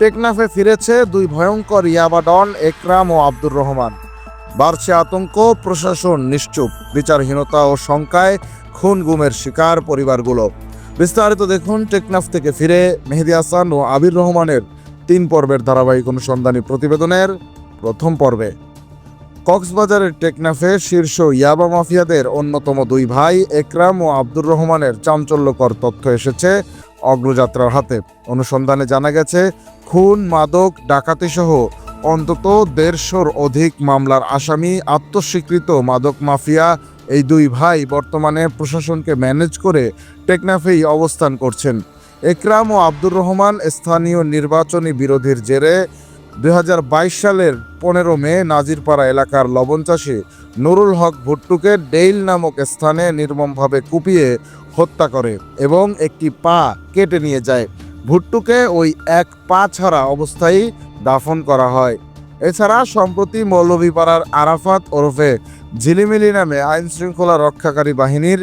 টেকনাফে ফিরেছে দুই ভয়ঙ্কর ইয়াবা ডন একরাম ও আব্দুর রহমান। বাড়ছে আতঙ্ক, প্রশাসন নিশ্চুপ, বিচারহীনতা ও শঙ্কায় খুন গুমের শিকার পরিবারগুলো। বিস্তারিত দেখুন টেকনাফ থেকে ফিরে মেহেদি হাসান ও আবির রহমানের তিন পর্বের ধারাবাহিক অনুসন্ধানী প্রতিবেদনের প্রথম পর্বে। কক্সবাজারের টেকনাফে শীর্ষ ইয়াবা মাফিয়াদের অন্যতম দুই ভাই একরাম ও আব্দুর রহমানের চাঞ্চল্যকর তথ্য এসেছে অগ্রযাত্রার হাতে। অনুসন্ধানে জানা গেছে, খুন, মাদক ডাকাতি সহ অন্তত দেড়শোর অধিক মামলার আসামি আত্মস্বীকৃত মাদক মাফিয়া এই দুই ভাই বর্তমানে প্রশাসনকে ম্যানেজ করে টেকনাফেই অবস্থান করছেন। একরাম ও আব্দুর রহমান স্থানীয় নির্বাচনী বিরোধীর জেরে দুই হাজার বাইশ সালের পনেরো মে নাজিরপাড়া এলাকার লবণ চাষী নুরুল হক ভুট্টুকে ডেইল নামক স্থানে নির্মমভাবে কুপিয়ে হত্যা করে এবং একটি পা কেটে নিয়ে যায়। ভুট্টুকে ওই এক পা ছাড়া অবস্থায় দাফন করা হয়। এছাড়া সম্প্রতি মৌলভীপাড়ার আরাফাত ওরফে ঝিলিমিলি নামে আইন শৃঙ্খলা রক্ষাকারী বাহিনীর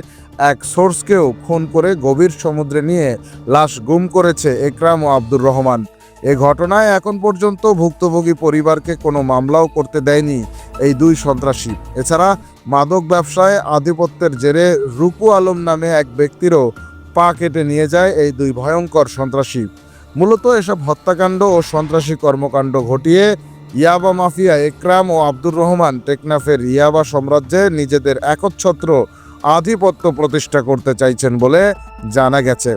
এক সোর্সকেও খুন করে গভীর সমুদ্রে নিয়ে লাশ গুম করেছে একরাম ও আব্দুর রহমান। এ ঘটনায় এখন পর্যন্ত ভুক্তভোগী পরিবারকে কোনো মামলাও করতে দেয়নি এই দুই সন্ত্রাসী। এছাড়া মাদক ব্যবসায় আধিপত্যের জেরে রুকু আলম নামে এক ব্যক্তিরও পা কেটে নিয়ে যায় এই দুই ভয়ঙ্কর সন্ত্রাসী। মূলত এসব হত্যাকাণ্ড ও সন্ত্রাসী কর্মকাণ্ড ঘটিয়ে ইয়াবা মাফিয়া একরাম ও আব্দুর রহমান টেকনাফের ইয়াবা সাম্রাজ্যে নিজেদের একচ্ছত্র আধিপত্য প্রতিষ্ঠা করতে চাইছেন বলে জানা গেছে।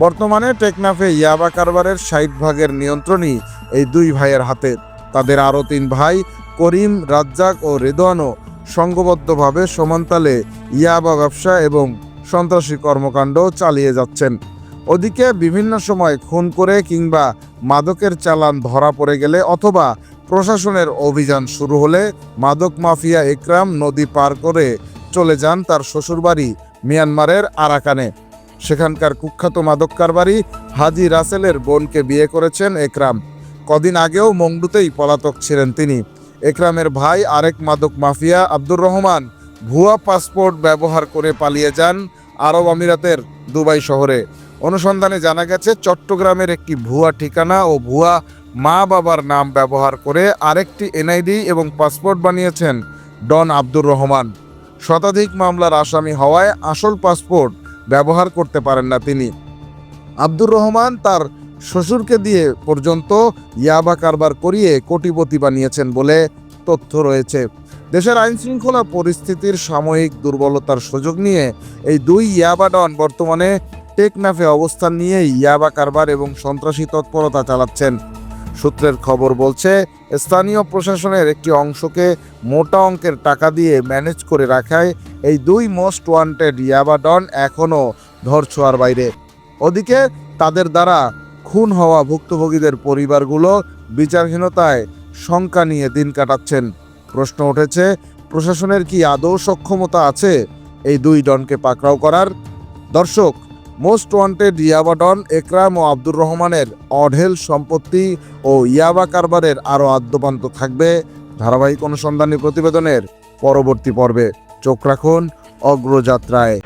বর্তমানে টেকনাফে ইয়াবা কারবারের ষাট ভাগের নিয়ন্ত্রণই এই দুই ভাইয়ের হাতে। তাদের আরও তিন ভাই, করিম, রাজ্জাক ও রেদওয়ানও সংঘবদ্ধভাবে সমান্তালে ইয়াবা ব্যবসা এবং সন্ত্রাসী কর্মকাণ্ড চালিয়ে যাচ্ছেন। ওদিকে বিভিন্ন সময় খুন করে কিংবা মাদকের চালান ধরা পড়ে গেলে অথবা প্রশাসনের অভিযান শুরু হলে মাদক মাফিয়া একরাম নদী পার করে চলে যান তার শ্বশুরবাড়ি মিয়ানমারের আরাকানে। সেখানকার কুখ্যাত মাদক কারবারি হাজি রাসেলের বোনকে বিয়ে করেছেন একরাম। কদিন আগেও মংডুতেই পলাতক ছিলেন তিনি। একরামের ভাই আরেক মাদক মাফিয়া আব্দুর রহমান ভুয়া পাসপোর্ট ব্যবহার করে পালিয়ে যান আরব আমিরাতের দুবাই শহরে। অনুসন্ধানে জানা গেছে, চট্টগ্রামের একটি ভুয়া ঠিকানা ও ভুয়া মা বাবার নাম ব্যবহার করে আরেকটি এনআইডি এবং পাসপোর্ট বানিয়েছেন ডন আব্দুর রহমান। শতাধিক মামলার আসামি হওয়ায় আসল পাসপোর্ট ব্যবহার করতে পারেন না তিনি। আব্দুর রহমান তার শ্বশুরকে দিয়ে পর্যন্ত ইয়াবা কারবার করিয়ে কোটিপতি বানিয়েছেন বলে তথ্য রয়েছে। দেশের আইন শৃঙ্খলা পরিস্থিতির সাময়িক দুর্বলতার সুযোগ নিয়ে এই দুই ইয়াবা ডন বর্তমানে টেকনাফে অবস্থান নিয়ে ইয়াবা কারবার এবং সন্ত্রাসী তৎপরতা চালাচ্ছেন। সূত্রের খবর বলছে, স্থানীয় প্রশাসনের একটি অংশকে মোটা অঙ্কের টাকা দিয়ে ম্যানেজ করে রাখায় এই দুই মোস্ট ওয়ান্টেড ইয়াবাডন এখনও ধরছোয়ার বাইরে। ওদিকে তাদের দ্বারা খুন হওয়া ভুক্তভোগীদের পরিবারগুলো বিচারহীনতায় শঙ্কা নিয়ে দিন কাটাচ্ছেন। প্রশ্ন উঠেছে, প্রশাসনের কি আদৌ সক্ষমতা আছে এই দুই ডনকে পাকড়াও করার? দর্শক মোস্ট ওয়ান্টেড ইয়াবা ডন একরাম ও আব্দুর রহমানের অঢেল সম্পত্তি ও ইয়াবা কারবারের আরও আদ্যপান্ত থাকবে ধারাবাহিক অনুসন্ধানী প্রতিবেদনের পরবর্তী পর্বে। চোখ রাখুন অগ্রযাত্রায়।